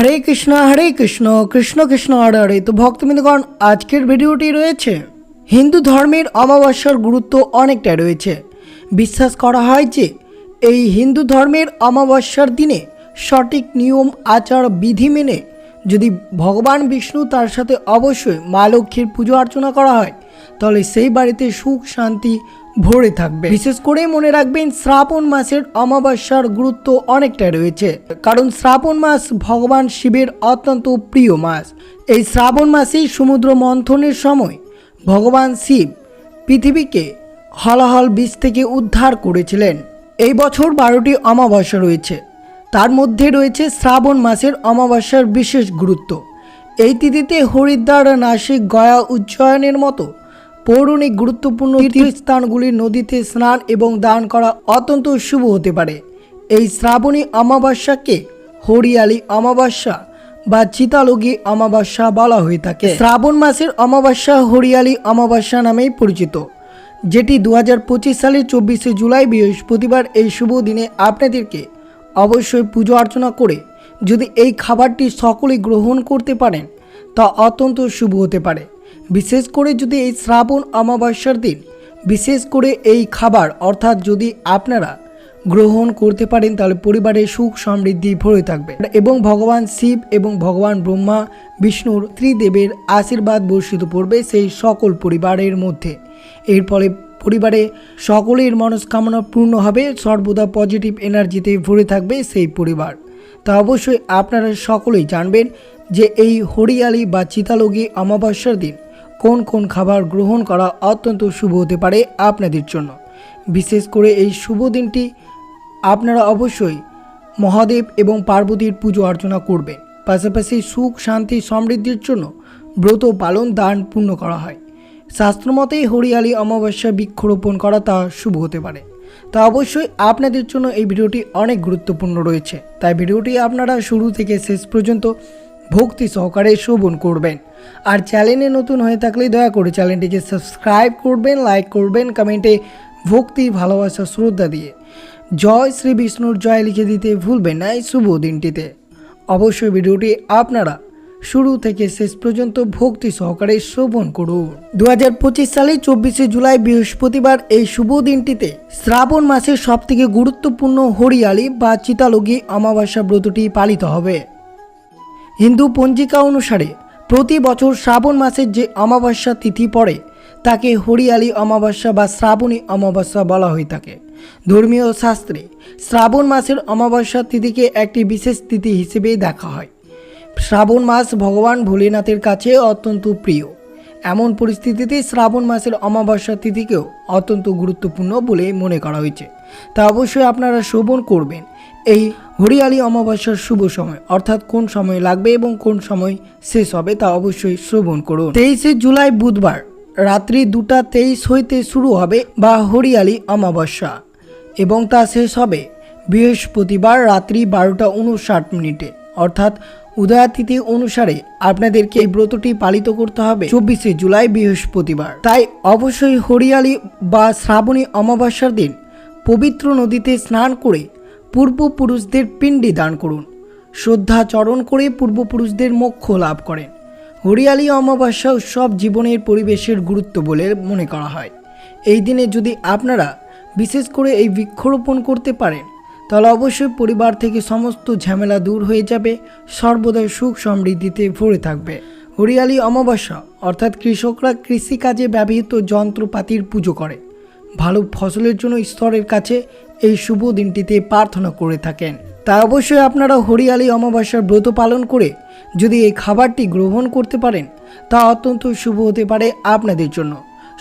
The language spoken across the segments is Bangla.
হরে কৃষ্ণ হরে কৃষ্ণ কৃষ্ণ কৃষ্ণ, হরে হরে। তো ভক্তবৃন্দগণ, আজকের ভিডিওটি রয়েছে। হিন্দু ধর্মের অমাবস্যার গুরুত্ব অনেকটা রয়েছে। বিশ্বাস করা হয় যে, এই হিন্দু ধর্মের অমাবস্যার দিনে সঠিক নিয়ম, আচার, বিধি মেনে যদি ভগবান বিষ্ণু তার সাথে অবশ্যই মা লক্ষ্মীর পুজো অর্চনা করা হয়, তাহলে সেই বাড়িতে সুখ, শান্তি ভরে থাকবে। বিশেষ করে মনে রাখবেন, শ্রাবণ মাসের অমাবস্যার গুরুত্ব অনেকটা রয়েছে। কারণ শ্রাবণ মাস ভগবান শিবের অত্যন্ত প্রিয় মাস। এই শ্রাবণ মাসেই সমুদ্র মন্থনের সময় ভগবান শিব পৃথিবীকে হলাহল বীজ থেকে উদ্ধার করেছিলেন। এই বছর বারোটি অমাবস্যা রয়েছে। তার মধ্যে রয়েছে শ্রাবণ মাসের অমাবস্যার বিশেষ গুরুত্ব। এই তিথিতে হরিদ্বার, নাসিক, গয়া উজ্জয়নের মতো পৌরাণিক গুরুত্বপূর্ণ তীর্থস্থানগুলির নদীতে স্নান এবং দান করা অত্যন্ত শুভ হতে পারে। এই শ্রাবণী অমাবস্যাকে হরিয়ালি অমাবস্যা বা চিতালগি অমাবস্যা বলা হয়ে থাকে। শ্রাবণ মাসের অমাবস্যা হরিয়ালি অমাবস্যা নামেই পরিচিত, যেটি দু হাজার পঁচিশ সালের চব্বিশে জুলাই বৃহস্পতিবার এই শুভ দিনে আপনাদেরকে অবশ্যই পুজো অর্চনা করে যদি এই খাবারটি সকলেই গ্রহণ করতে পারেন, তা অত্যন্ত শুভ হতে পারে। বিশেষ করে যদি এই শ্রাবণ অমাবস্যার দিন, বিশেষ করে এই খাবার, অর্থাৎ যদি আপনারা গ্রহণ করতে পারেন, তাহলে পরিবারের সুখ সমৃদ্ধি ভরে থাকবে। এবং ভগবান শিব এবং ভগবান ব্রহ্মা, বিষ্ণুর ত্রিদেবের আশীর্বাদ বর্ষিত পড়বে সেই সকল পরিবারের মধ্যে। এর ফলে পরিবারে সকলের মনস্কামনা পূর্ণ হবে, সর্বদা পজিটিভ এনার্জিতে ভরে থাকবে সেই পরিবার। তা অবশ্যই আপনারা সকলেই জানবেন যে এই হরিয়ালি বা চিতালগি অমাবস্যার দিন কোন কোন খাবার গ্রহণ করা অত্যন্ত শুভ হতে পারে আপনাদের জন্য। বিশেষ করে এই শুভ দিনটি আপনারা অবশ্যই মহাদেব এবং পার্বতীর পুজো অর্চনা করবেন। পাশাপাশি সুখ, শান্তি, সমৃদ্ধির জন্য ব্রত পালন, দান পূর্ণ করা হয়। শাস্ত্রমতে হরিয়ালি, অমাবস্যা বৃক্ষরোপণ করা তা শুভ হতে পারে। তা অবশ্যই আপনাদের জন্য এই ভিডিওটি অনেক গুরুত্বপূর্ণ রয়েছে। তাই ভিডিওটি আপনারা শুরু থেকে শেষ পর্যন্ত ভক্তি সহকারে শ্রবণ করবেন। আর চ্যানেলে নতুন হয়ে থাকলে দয়া করে চ্যানেলটিকে সাবস্ক্রাইব করবেন, লাইক করবেন, কমেন্টে ভক্তি, ভালোবাসা, শ্রদ্ধা দিয়ে। জয় শ্রী বিষ্ণুর জয় লিখে দিতে ভুলবেন না এই শুভ দিনটিতে। অবশ্যই ভিডিওটি আপনারা শুরু থেকে শেষ পর্যন্ত ভক্তি সহকারে শ্রবণ করুন। দু হাজার পঁচিশ সালে চব্বিশে জুলাই বৃহস্পতিবার এই শুভ দিনটিতে শ্রাবণ মাসের সবথেকে গুরুত্বপূর্ণ হরিয়ালি বা চিতালগি অমাবস্যা ব্রতটি পালিত হবে। হিন্দু পঞ্জিকা অনুসারে প্রতি বছর শ্রাবণ মাসের যে অমাবস্যা তিথি পড়ে, তাকে হরিয়ালি অমাবস্যা বা শ্রাবণী অমাবস্যা বলা হয়ে থাকে। ধর্মীয় শাস্ত্রে শ্রাবণ মাসের অমাবস্যা তিথিকে একটি বিশেষ তিথি হিসেবে দেখা হয়। শ্রাবণ মাস ভগবান ভোলেনাথের কাছে অত্যন্ত প্রিয়। এমন পরিস্থিতিতে শ্রাবণ মাসের অমাবস্যা তিথিকেও অত্যন্ত গুরুত্বপূর্ণ বলে মনে করা হয়েছে। তা অবশ্যই আপনারা শ্রবণ করবেন। এই হরিয়ালি অমাবস্যার শুভ সময়। অর্থাৎ কোন সময় লাগবে এবং কোন সময় শেষ হবে তা অবশ্যই শ্রবণ করুন। তেইশে জুলাই বুধবার, রাত্রি দুটা তেইশ হইতে শুরু হবে বা হরিয়ালি অমাবস্যা এবং তা শেষ হবে বৃহস্পতিবার রাত্রি বারোটা উনষাট মিনিটে। অর্থাৎ উদয়াতিথি অনুসারে আপনাদেরকে এই ব্রতটি পালিত করতে হবে চব্বিশে জুলাই বৃহস্পতিবার। তাই অবশ্যই হরিয়ালি বা শ্রাবণী অমাবস্যার দিন পবিত্র নদীতে স্নান করে পূর্বপুরুষদের পিণ্ডি দান করুন। শ্রদ্ধাচরণ করে পূর্বপুরুষদের মোক্ষ লাভ করেন। হরিয়ালি অমাবস্যা উৎসব জীবনের পরিবেশের গুরুত্ব বলে মনে করা হয়। এই দিনে যদি আপনারা বিশেষ করে এই বৃক্ষরোপণ করতে পারেন, তাহলে অবশ্যই পরিবার থেকে সমস্ত ঝামেলা দূর হয়ে যাবে, সর্বদাই সুখ সমৃদ্ধিতে ভরে থাকবে। হরিয়ালি অমাবস্যা, অর্থাৎ কৃষকরা কৃষিকাজে ব্যবহৃত যন্ত্রপাতির পুজো করে। ভালো ফসলের জন্য ঈশ্বরের কাছে এই শুভ দিনটিতে প্রার্থনা করে থাকেন। তাই অবশ্যই আপনারা হরিয়ালি অমাবস্যার ব্রত পালন করে যদি এই খাবারটি গ্রহণ করতে পারেন, তা অত্যন্ত শুভ হতে পারে আপনাদের জন্য।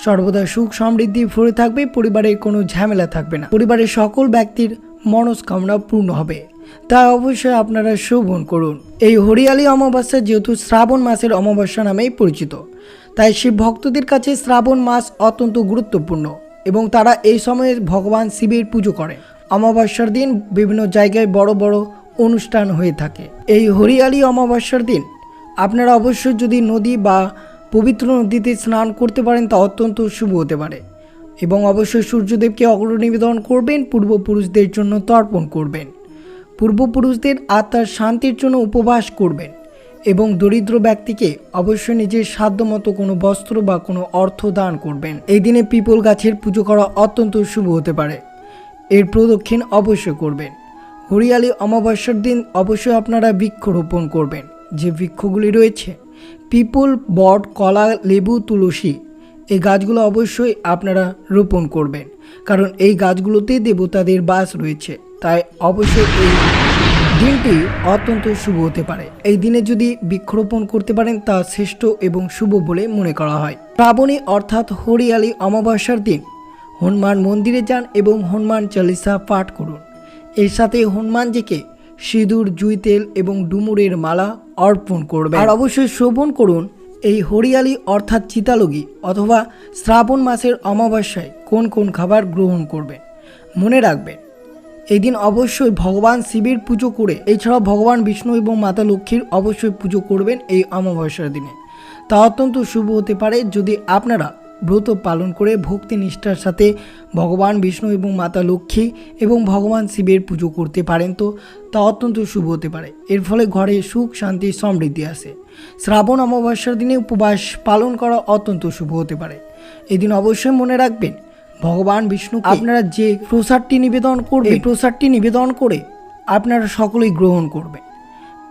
সর্বদা সুখ সমৃদ্ধি ভরে থাকবে, পরিবারের কোনো ঝামেলা থাকবে না। পরিবারের সকল ব্যক্তির মনস্কামনা পূর্ণ হবে। তাই অবশ্যই আপনারা শোভন করুন। এই হরিয়ালি অমাবস্যা যেহেতু শ্রাবণ মাসের অমাবস্যা নামেই পরিচিত, তাই শিব ভক্তদের কাছে শ্রাবণ মাস অত্যন্ত গুরুত্বপূর্ণ। এবং তারা এই সময়ে ভগবান শিবের পুজো করে। অমাবস্যার দিন বিভিন্ন জায়গায় বড় বড় অনুষ্ঠান হয়ে থাকে। এই হরিয়ালি অমাবস্যার দিন, আপনারা অবশ্যই যদি নদী বা পবিত্র নদীতে স্নান করতে পারেন তা অত্যন্ত শুভ হতে পারে। এবং অবশ্যই সূর্যদেবকে অগ্র নিবেদন করবেন, পূর্বপুরুষদের জন্য তর্পণ করবেন। পূর্বপুরুষদের আত্মার শান্তির জন্য উপবাস করবেন। এবং দরিদ্র ব্যক্তিকে অবশ্যই নিজের সাধ্যমতো কোনো বস্ত্র বা কোনো অর্থ দান করবেন। এই দিনে পিপল গাছের পুজো করা অত্যন্ত শুভ হতে পারে। এর প্রদক্ষিণ অবশ্যই করবেন। হরিয়ালি অমাবস্যার দিন অবশ্যই আপনারা বৃক্ষরোপণ করবেন। যে বৃক্ষগুলি রয়েছে, পিপল, বট, কলা, লেবু, তুলসী, এই গাছগুলো অবশ্যই আপনারা রোপণ করবেন। কারণ এই গাছগুলোতে দেবতাদের বাস রয়েছে। তাই অবশ্যই এই দিনটি অত্যন্ত শুভ হতে পারে। এই দিনে যদি বৃক্ষরোপণ করতে পারেন, তা শ্রেষ্ঠ এবং শুভ বলে মনে করা হয়। শ্রাবণী অর্থাৎ হরিয়ালি অমাবস্যার দিন হনুমান মন্দিরে যান এবং হনুমান চালিসা পাঠ করুন। এর সাথে হনুমানজিকে সিঁদুর, জুই তেল এবং ডুমুরের মালা অর্পণ করবে আর অবশ্যই শ্রবণ করুন এই হরিয়ালি অর্থাৎ চিতালগি অথবা শ্রাবণ মাসের অমাবস্যায় কোন কোন খাবার গ্রহণ করবেন। মনে রাখবেন এই দিন অবশ্যই ভগবান শিবের পুজো করে, এছাড়াও ভগবান বিষ্ণু এবং মাতা লক্ষ্মীর অবশ্যই পুজো করবেন এই অমাবস্যার দিনে। তা অত্যন্ত শুভ হতে পারে যদি আপনারা ব্রত পালন করে ভক্তি নিষ্ঠার সাথে ভগবান বিষ্ণু এবং মাতা লক্ষ্মী এবং ভগবান শিবের পুজো করতে পারেন তো, তা অত্যন্ত শুভ হতে পারে। এর ফলে ঘরে সুখ, শান্তি, সমৃদ্ধি আসে। শ্রাবণ অমাবস্যার দিনে উপবাস পালন করা অত্যন্ত শুভ হতে পারে। এদিন অবশ্যই মনে রাখবেন ভগবান বিষ্ণু আপনারা যে প্রসাদটি নিবেদন করবে প্রসাদটি নিবেদন করে আপনারা সকলেই গ্রহণ করবেন।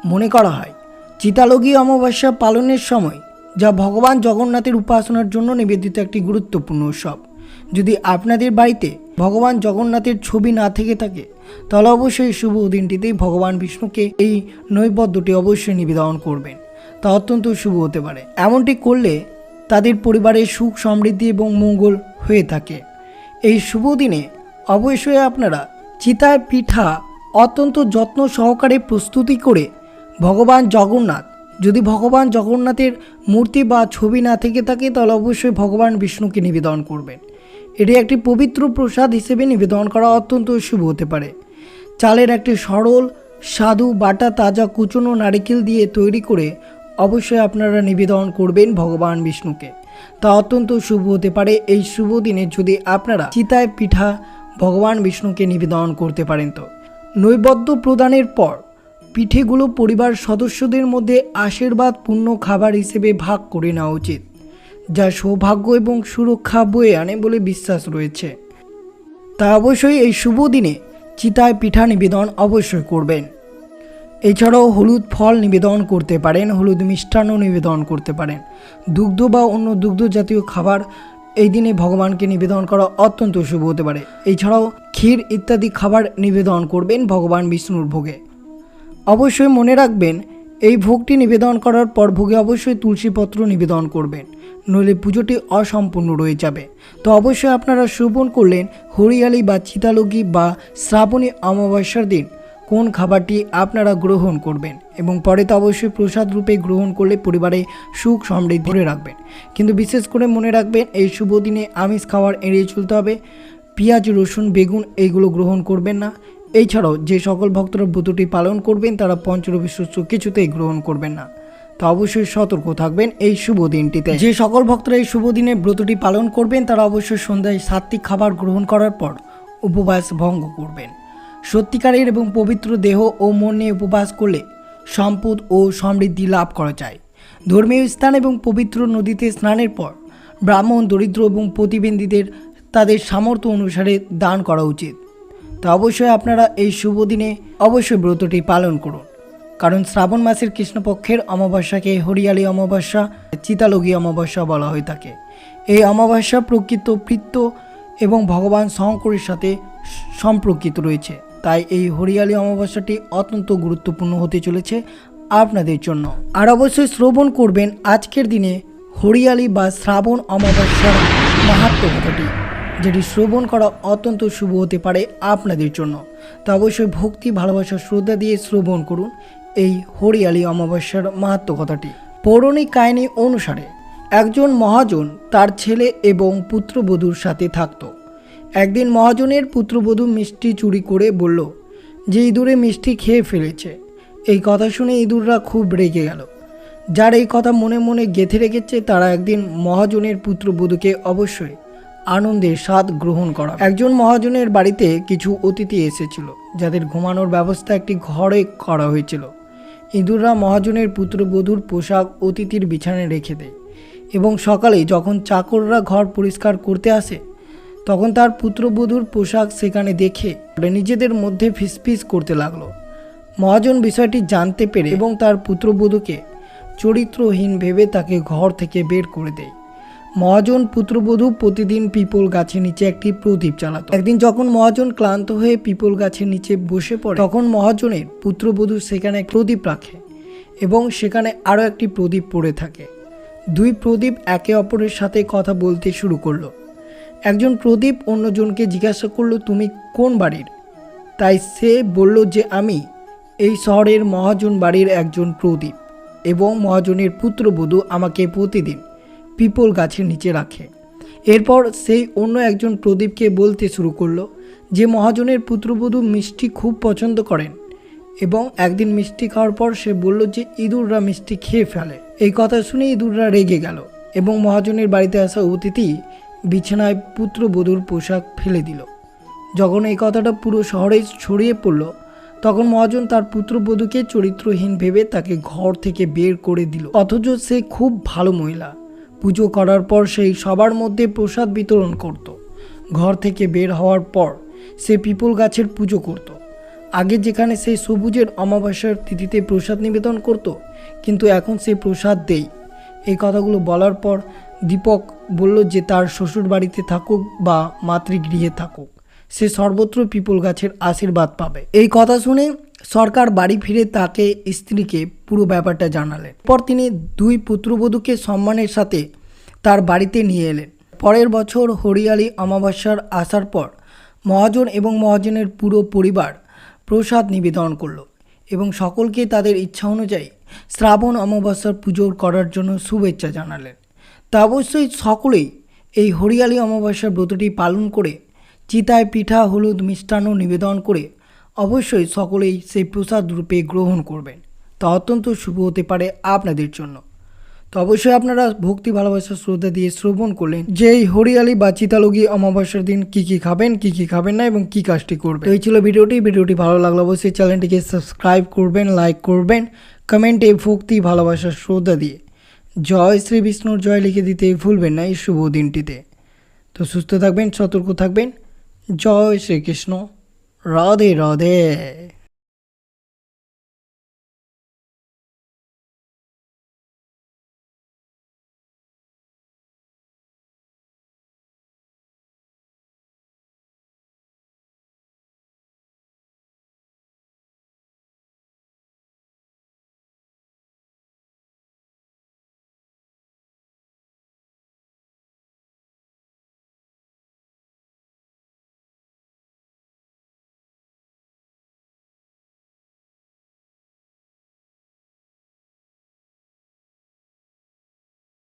মনে করা হয় চিতালগী অমাবস্যা পালনের সময় যা ভগবান জগন্নাথের উপাসনার জন্য নিবেদিত একটি গুরুত্বপূর্ণ উৎসব। যদি আপনাদের বাড়িতে ভগবান জগন্নাথের ছবি না থেকে থাকে তাহলে অবশ্যই শুভ দিনটিতেই ভগবান বিষ্ণুকে এই নৈবদ্যটি অবশ্যই নিবেদন করবেন। তা অত্যন্ত শুভ হতে পারে। এমনটি করলে তাদের পরিবারের সুখ সমৃদ্ধি এবং মঙ্গল হয়ে থাকে। এই শুভ দিনে অবশ্যই আপনারা চিতায় পিঠা অত্যন্ত যত্ন সহকারে প্রস্তুতি করে ভগবান জগন্নাথ, যদি ভগবান জগন্নাথের মূর্তি বা ছবি না থেকে থাকে, তাহলে অবশ্যই ভগবান বিষ্ণুকে নিবেদন করবেন। এটি একটি পবিত্র প্রসাদ হিসেবে নিবেদন করা অত্যন্ত শুভ হতে পারে। চালের একটি সরল স্বাদু বাটা তাজা কুচনো নারিকেল দিয়ে তৈরি করে অবশ্যই আপনারা নিবেদন করবেন ভগবান বিষ্ণুকে। তা অত্যন্ত শুভ হতে পারে, এই শুভ দিনে যদি আপনারা চিতায় পিঠা ভগবান বিষ্ণুকে নিবেদন করতে পারেন তো। নৈবদ্য প্রদানের পর পিঠেগুলো পরিবার সদস্যদের মধ্যে আশীর্বাদ পূর্ণ খাবার হিসেবে ভাগ করে নেওয়া উচিত, যা সৌভাগ্য এবং সুরক্ষা বয়ে আনে বলে বিশ্বাস রয়েছে। তা অবশ্যই এই শুভ দিনে চিতায় পিঠা নিবেদন অবশ্যই করবেন। এছাড়াও হলুদ ফল নিবেদন করতে পারেন, হলুদ মিষ্টান্ন নিবেদন করতে পারেন। দুগ্ধ বা অন্য দুগ্ধ জাতীয় খাবার এই দিনে ভগবানকে নিবেদন করা অত্যন্ত শুভ হতে পারে। এছাড়াও ক্ষীর ইত্যাদি খাবার নিবেদন করবেন ভগবান বিষ্ণুর ভোগে। অবশ্যই মনে রাখবেন, এই ভোগটি নিবেদন করার পর ভোগে অবশ্যই তুলসীপত্র নিবেদন করবেন, নইলে পুজোটি অসম্পূর্ণ রয়ে যাবে। তো অবশ্যই আপনারা শ্রবণ করলেন হরিয়ালি বা চিতালগি বা শ্রাবণী অমাবস্যার দিন। কোন খাবারটি আপনারা গ্রহণ করবেন এবং পরে তো অবশ্যই প্রসাদ রূপে গ্রহণ করলে পরিবারে সুখ সমৃদ্ধি ধরে রাখবেন। কিন্তু বিশেষ করে মনে রাখবেন, এই শুভ দিনে আমিষ খাবার এড়িয়ে চলতে হবে। পেঁয়াজ, রসুন, বেগুন এইগুলো গ্রহণ করবেন না। এছাড়াও যে সকল ভক্তরা ব্রতটি পালন করবেন, তারা পঞ্চরবি শস্য কিছুতেই গ্রহণ করবেন না। তো অবশ্যই সতর্ক থাকবেন এই শুভ দিনটিতে। যে সকল ভক্তরা এই শুভ দিনে ব্রতটি পালন করবেন, তারা অবশ্যই সন্ধ্যায় সাত্বিক খাবার গ্রহণ করার পর উপবাস ভঙ্গ করবেন। সত্যিকারের এবং পবিত্র দেহ ও মন নিয়ে উপবাস করলে সম্পদ ও সমৃদ্ধি লাভ করা যায়। ধর্মীয় স্থান এবং পবিত্র নদীতে স্নানের পর ব্রাহ্মণ, দরিদ্র এবং প্রতিবন্ধীদের তাদের সামর্থ্য অনুসারে দান করা উচিত। তা অবশ্যই আপনারা এই শুভ দিনে অবশ্যই ব্রতটি পালন করুন। কারণ শ্রাবণ মাসের কৃষ্ণপক্ষের অমাবস্যাকে হরিয়ালি অমাবস্যা চিতালগী অমাবস্যা বলা হয়ে থাকে। এই অমাবস্যা প্রকৃত বৃত্ত এবং ভগবান শঙ্করের সাথে সম্পর্কিত রয়েছে। তাই এই হরিয়ালি অমাবস্যাটি অত্যন্ত গুরুত্বপূর্ণ হতে চলেছে আপনাদের জন্য। আর অবশ্যই শ্রবণ করবেন আজকের দিনে হরিয়ালি বা শ্রাবণ অমাবস্যার মাহাত্ম কথাটি, যেটি শ্রবণ করা অত্যন্ত শুভ হতে পারে আপনাদের জন্য। তা অবশ্যই ভক্তি, ভালোবাসা, শ্রদ্ধা দিয়ে শ্রবণ করুন এই হরিয়ালি অমাবস্যার মাহাত্ম কথাটি। পৌরাণিক কাহিনী অনুসারে একজন মহাজন তার ছেলে এবং পুত্রবধূর সাথে থাকত। একদিন মহাজনের পুত্রবধূ মিষ্টি চুরি করে বলল, যে ইঁদুরে মিষ্টি খেয়ে ফেলেছে। এই কথা শুনে ইঁদুররা খুব রেগে গেল। যার এই কথা মনে মনে গেঁথে রেখেছে, তারা একদিন মহাজনের পুত্রবধূকে অবশ্যই আনন্দের স্বাদ গ্রহণ করা একজন মহাজনের বাড়িতে কিছু অতিথি এসেছিল, যাদের ঘুমানোর ব্যবস্থা একটি ঘরে করা হয়েছিল। ইঁদুররা মহাজনের পুত্রবধূর পোশাক অতিথির বিছানায় রেখে দেয় এবং সকালে যখন চাকররা ঘর পরিষ্কার করতে আসে তখন তার পুত্রবধূর পোশাক সেখানে দেখে নিজেদের মধ্যে ফিসফিস করতে লাগল। মহাজন বিষয়টি জানতে পেরে এবং তার পুত্রবধূকে চরিত্রহীন ভেবে তাকে ঘর থেকে বের করে দেয়। মহাজন পুত্রবধূ প্রতিদিন পিপল গাছের নিচে একটি প্রদীপ চালাতো একদিন যখন মহাজন ক্লান্ত হয়ে পিপল গাছের নিচে বসে পড়ে, তখন মহাজনের পুত্রবধূ সেখানে প্রদীপ রাখে এবং সেখানে আরও একটি প্রদীপ পড়ে থাকে। দুই প্রদীপ একে অপরের সাথে কথা বলতে শুরু করল। একজন প্রদীপ অন্যজনকে জিজ্ঞাসা করল, তুমি কোন বাড়ির? তাই সে বলল যে, আমি এই শহরের মহাজন বাড়ির একজন প্রদীপ এবং মহাজনের পুত্রবধূ আমাকে প্রতিদিন পিপল গাছের নিচে রাখে। এরপর সেই অন্য একজন প্রদীপকে বলতে শুরু করল যে, মহাজনের পুত্রবধূ মিষ্টি খুব পছন্দ করেন এবং একদিন মিষ্টি খাওয়ার পর সে বলল যে, ইঁদুররা মিষ্টি খেয়ে ফেলে। এই কথা শুনে ইঁদুররা রেগে গেল এবং মহাজনের বাড়িতে আসা অতিথি বিছানায় পুত্রবধূর পোশাক ফেলে দিল। যখন এই কথাটা পুরো শহরে ছড়িয়ে পড়ল, তখন মহাজন তার পুত্রবধূকে চরিত্রহীন ভেবে তাকে ঘর থেকে বের করে দিল। অথচ সে খুব ভালো মহিলা। পুজো করার পর সেই সবার মধ্যে প্রসাদ বিতরণ করত। ঘর থেকে বের হওয়ার পর সে পিপল গাছের পুজো করত। আগে যেখানে সে সবুজের অমাবস্যার তিথিতে প্রসাদ নিবেদন করত, কিন্তু এখন সে প্রসাদ দেই এই কথাগুলো বলার পর দীপক বলল যে তার শ্বশুর বাড়িতে থাকুক বা মাতৃগৃহে থাকুক, সে সর্বত্র পিপল গাছের আশীর্বাদ পাবে। এই কথা শুনে সরকার বাড়ি ফিরে তাকে স্ত্রীকে পুরো ব্যাপারটা জানালেন। পর তিনি দুই পুত্রবধূকে সম্মানের সাথে তার বাড়িতে নিয়ে এলেন। পরের বছর হরিয়ালি অমাবস্যার আসার পর মহাজন এবং মহাজনের পুরো পরিবার প্রসাদ নিবেদন করল এবং সকলকে তাদের ইচ্ছা অনুযায়ী শ্রাবণ অমাবস্যার পুজো করার জন্য শুভেচ্ছা জানালেন। তা অবশ্যই সকলেই এই হরিয়ালি অমাবস্যার ব্রতটি পালন করে চিতায় পিঠা, হলুদ মিষ্টান্ন নিবেদন করে অবশ্যই সকলেই সেই প্রসাদ রূপে গ্রহণ করবেন। তা অত্যন্ত শুভ হতে পারে আপনাদের জন্য। তো অবশ্যই আপনারা ভক্তি, ভালোবাসা, শ্রদ্ধা দিয়ে শ্রবণ করলেন যে এই হরিয়ালি বা চিতালগি অমাবস্যার দিন কি কি খাবেন, কি কি খাবেন না এবং কি কাজটি করবেন। এই ছিল ভিডিওটি। ভিডিওটি ভালো লাগলে অবশ্যই চ্যানেলটিকে সাবস্ক্রাইব করবেন, লাইক করবেন, কমেন্টে ভক্তি, ভালোবাসা, শ্রদ্ধা দিয়ে। জয় শ্রী বিষ্ণুর জয় লিখে দিতে ভুলবেন না এই শুভ দিনটিতে। তো সুস্থ থাকবেন, সতর্ক থাকবেন। জয় শ্রীকৃষ্ণ। রাধে রাধে।